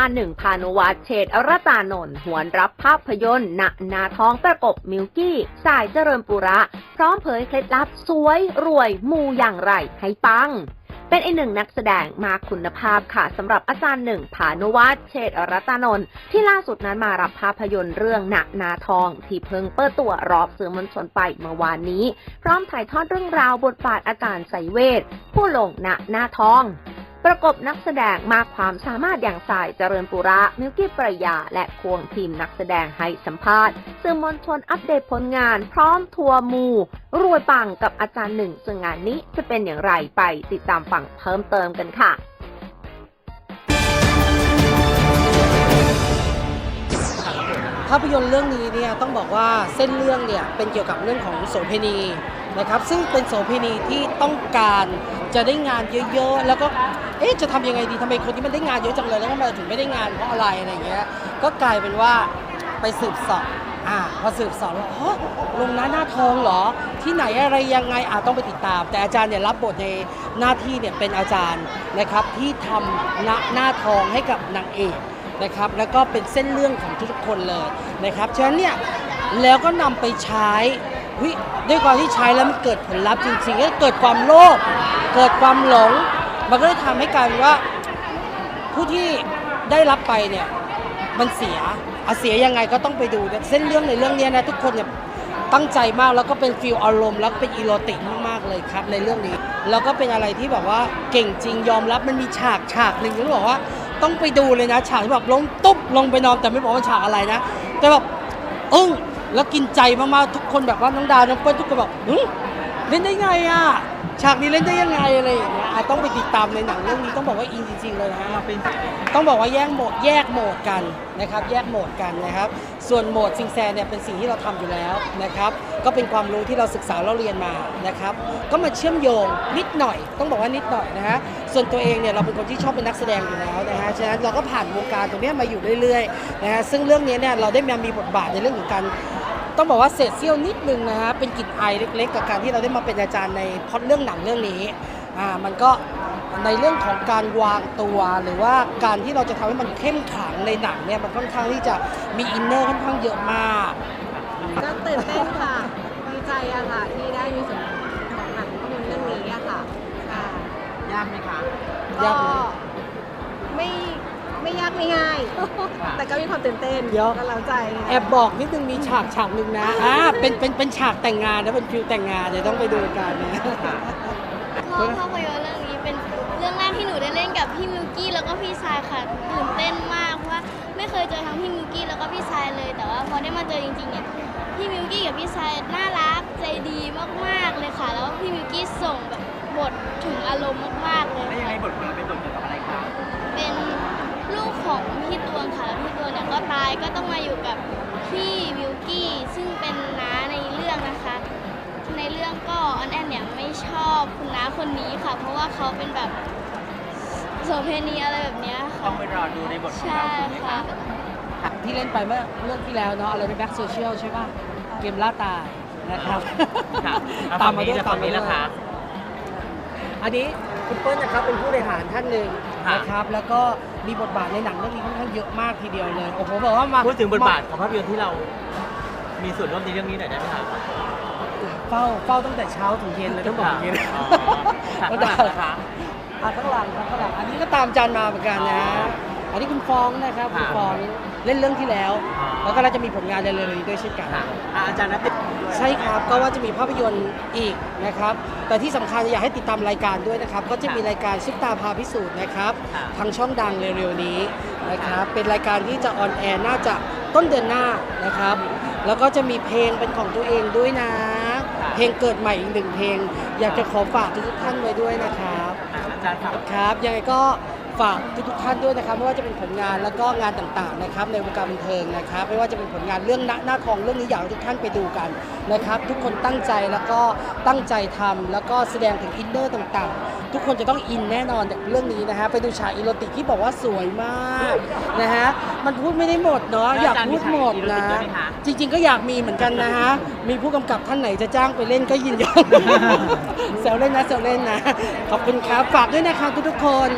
ารย์หนึ่งพานุวัฒน์เฉดอรตานนท์หวนรับภาพยนตร์ณนาท้องประกบมิวกี้ สายเจริญปุระ พร้อมเผยเคล็ดลับสวย รวย มูอย่างไรให้ปัง เป็นอีกหนึ่งนักแสดงมาคุณภาพค่ะสำหรับอาจารย์หนึ่งพานุวัฒน์เฉดอรตานนท์ที่ล่าสุดนั้นมารับภาพยนตร์เรื่องณนาทอง ที่เพิ่งเปิดตัวรอบสื่อมวลชนไปเมื่อวานนี้ พร้อมถ่ายทอดเรื่องราวบทบาทอาการไสยเวทผู้ลงณนาทอง ประกบนักแสดงมากความสามารถอย่างสายเจริญปุระมิวกี้ปรยา และควงทีมนักแสดงให้สัมภาษณ์สื่อมวลชนอัปเดตผลงานพร้อมทัวร์มู รวยปังกับอาจารย์หนึ่งซึ่งงานนี้จะเป็นอย่างไรไปติดตามฟังเพิ่มเติมกันค่ะภาพยนตร์เรื่องนี้เนี่ยต้องบอกว่าเส้นเรื่องเนี่ยเป็นเกี่ยวกับเรื่องของโสเภณีนะครับซึ่งเป็นโสเภณีที่ต้องการ จะได้งานเยอะๆ แล้วก็เอ๊ะจะทำยังไงดีทำไมคนที่มันได้งานเยอะจังเลยแล้วทำไมถึงไม่ได้งานเพราะอะไรอะไรเงี้ยก็กลายเป็นว่าไปสืบสอบอ่าพอสืบสอบแล้วฮะลงหน้าหน้าทองเหรอ ที่ไหนอะไรยังไงอ่าต้องไปติดตาม แต่อาจารย์เนี่ยรับบทในหน้าที่เนี่ยเป็นอาจารย์นะครับที่ทำหน้าหน้าทองให้กับนางเอกนะครับแล้วก็เป็นเส้นเรื่องของทุกคนเลยนะครับฉะนั้นเนี่ยแล้วก็นำไปใช้ วิด้วยความที่ใช้แล้วมันเกิดผลลัพธ์จริงๆก็เกิดความโลภเกิดความหลง มันก็เลยทำให้กลายเป็นว่า ผู้ที่ได้รับไปเนี่ยมันเสียอะเสียยังไงก็ต้องไปดูเส้นเรื่องในเรื่องนี้นะทุกคนเนี่ยตั้งใจมากแล้วก็เป็นฟิลอารมณ์แล้วเป็นอีโรติกมากๆเลยครับในเรื่องนี้ แล้วก็เป็นอะไรที่แบบว่าเก่งจริงยอมรับมันมีฉากฉากหนึ่งที่บอกว่าต้องไปดูเลยนะ ฉากที่แบบล้มตุ๊บลงไปนอนแต่ไม่บอกว่าฉากอะไรนะ แต่แบบอึ้ง แล้วกินใจมากๆทุกคนแบบว่าน้องดาวน้องเปิ้ลทุกคนแบบหึเล่นได้ไงอะฉากนี้เล่นได้ยังไงอะไรอย่างเงี้ยอะต้องไปติดตามในหนังเรื่องนี้ต้องบอกว่าอินจริงๆเลยนะต้องบอกว่าแยกโหมดแยกโหมดกันนะครับ แยกโหมดกันนะครับ ส่วนโหมดซิงแซเนี่ยเป็นสิ่งที่เราทำอยู่แล้วนะครับ ก็เป็นความรู้ที่เราศึกษาเราเรียนมานะครับ ก็มาเชื่อมโยงนิดหน่อย ต้องบอกว่านิดหน่อยนะฮะส่วนตัวเองเนี่ยเราเป็นคนที่ชอบเป็นนักแสดงอยู่แล้วนะฮะฉะนั้นเราก็ผ่านวงการตรงเนี้ยมาอยู่เรื่อยๆนะฮะซึ่งเรื่องนี้เนี่ยเราได้มามีบทบาทในเรื่องของการ ต้องบอกว่าเศษเสี้ยวนิดนึงนะฮะเป็นกลิ่นไอายเล็ก ๆ กับการที่เราได้มาเป็นอาจารย์ในพล็อดเรื่องหนังเรื่องนี้อ่ามันก็ในเรื่องของการวางตัวหรือว่าการที่เราจะทำให้มันเข้มขลังในหนังเนี่ยมันค่อนข้างที่จะมีอินเนอร์ค่อนข้างเยอะมากก็ตื่นเต้นค่ะดีใจอะค่ะที่ได้มีส่วนของหนังภาพยนตร์เรื่องนี้อะค่ะอ่ายากไหมคะก็ ยากไหม ไม่ไม่ยากไม่ง่าย แต่ก็มีความตื่นเต้นเดี๋ยว ก็เล้าใจแอบบอกนิดนึงมีฉากฉากหนึ่งนะอ่าเป็นเป็นเป็นฉากแต่งงานนะเป็นฟิลแต่งงานเดี๋ยวต้องไปดูกันนะชอบภาพยนตร์เรื่องนี้เป็นเรื่องแรกที่หนูได้เล่นกับพี่มิวกี้แล้วก็พี่ชายค่ะตื่นเต้นมากเพราะว่าไม่เคยเจอทั้งพี่มิวกี้แล้วก็พี่ชายเลย แต่ว่าพอได้มาเจอจริงๆเนี่ยพี่มิวกี้กับพี่ชายน่ารักใจดีมากๆเลยค่ะ แล้วพี่มิวกี้ส่งแบบบทถึงอารมณ์มากๆเลยแล้วยังไงค่ะบทเกี่ยวเป็นบทเกี่ยวกับอะไรคะเป็นลูก ของพี่ตวงค่ะแล้วพี่ตวงเนี่ยก็ตายก็ต้องมาอยู่กับพี่มิวกี้ซึ่งเป็นน้าในเรื่องนะคะ ในเรื่องก็ออนแอนเนี่ยไม่ชอบคุณน้าคนนี้ค่ะ เพราะว่าเขาเป็นแบบโสเภณีอะไรแบบเนี้ยต้ค่ะ องไปรอดูในบทของใช่เราถูกไหมค่ะคะที่เล่นไปเมื่อเรื่องที่แล้วเนาะอะไรเป็นแบ็กโซเชียลใช่ป่ะ เกมล่าตายนะครับ ค่ะแล้วฝั่งนี้แล้วฝั่งนี้ล่ะคะ อันนี้คุณเปิ้ลนะครับเป็นผู้บริหารท่านหนึ่ง ค่ะ นะครับ แล้วก็มีบทบาทในหนังเรื่องนี้ค่อนข้างเยอะมากทีเดียวเลย โอ้โหบอกว่ามาพูดถึงบทบาทของภาพยนตร์ที่เรา มีส่วนร่วมในเรื่องนี้หน่อยได้ไหมคะเฝ้าเฝ้าตั้งแต่เช้าถึงเย็นเลยต้องบอกอย่างนี้นะอ๋อ ค่ะข้างหลังนะคะ อะข้างหลังครับข้างหลังอันนี้ก็ตามจานมาเหมือนกันนะอั นนี้คุณฟองนะครับคุณค่ะฟองเล่นเรื่องที่แล้วอ๋อแล้วก็เราจะมีผลงานเร็วๆนี้ด้วยเช่นกันค่ะอะอาจารย์นัทติดด้วยใช่ครับก็ว่าจะมีภาพยนตร์อีกนะครับ แต่ที่สำคัญอยากให้ติดตามรายการด้วยนะครับ ก็จะมีรายการซุปตาพาพิสูจน์นะครับค่ะทางช่องดังเร็วๆนี้นะครับเป็นรายการที่จะออนแอร์น่าจะต้นเดือนหน้านะครับ แล้วก็จะมีเพลงเป็นของตัวเองด้วยนะ เพลงเกิดใหม่อีกหนึ่งเพลง อยากจะขอฝากทุกๆท่านไว้ด้วยนะครับอะอาจารย์ฝากครับยังไงก็ ฝากทุกๆท่านด้วยนะครับไม่ว่าจะเป็นผลงานแล้วก็งานต่างๆนะครับในวงการบันเทิงนะครับ ไม่ว่าจะเป็นผลงานเรื่องหน้าหน้าทองเรื่องนี้อยากให้ทุกท่านไปดูกันนะครับ ทุกคนตั้งใจแล้วก็ตั้งใจทำแล้วก็แสดงถึงอินเนอร์ต่างๆ ทุกคนจะต้องอินแน่นอนจากเรื่องนี้นะฮะไปดูฉากอีโรติกที่บอกว่าสวยมากนะฮะมันพูดไม่ได้หมดเนาะอยากพูดหมดนะจริง ๆ ก็อยากมีเหมือนกันนะฮะมีผู้กำกับท่านไหนจะจ้างไปเล่นก็ยินยอมแซวเล่นนะแซวเล่นนะขอบคุณครับฝากด้วยนะครับทุกๆคน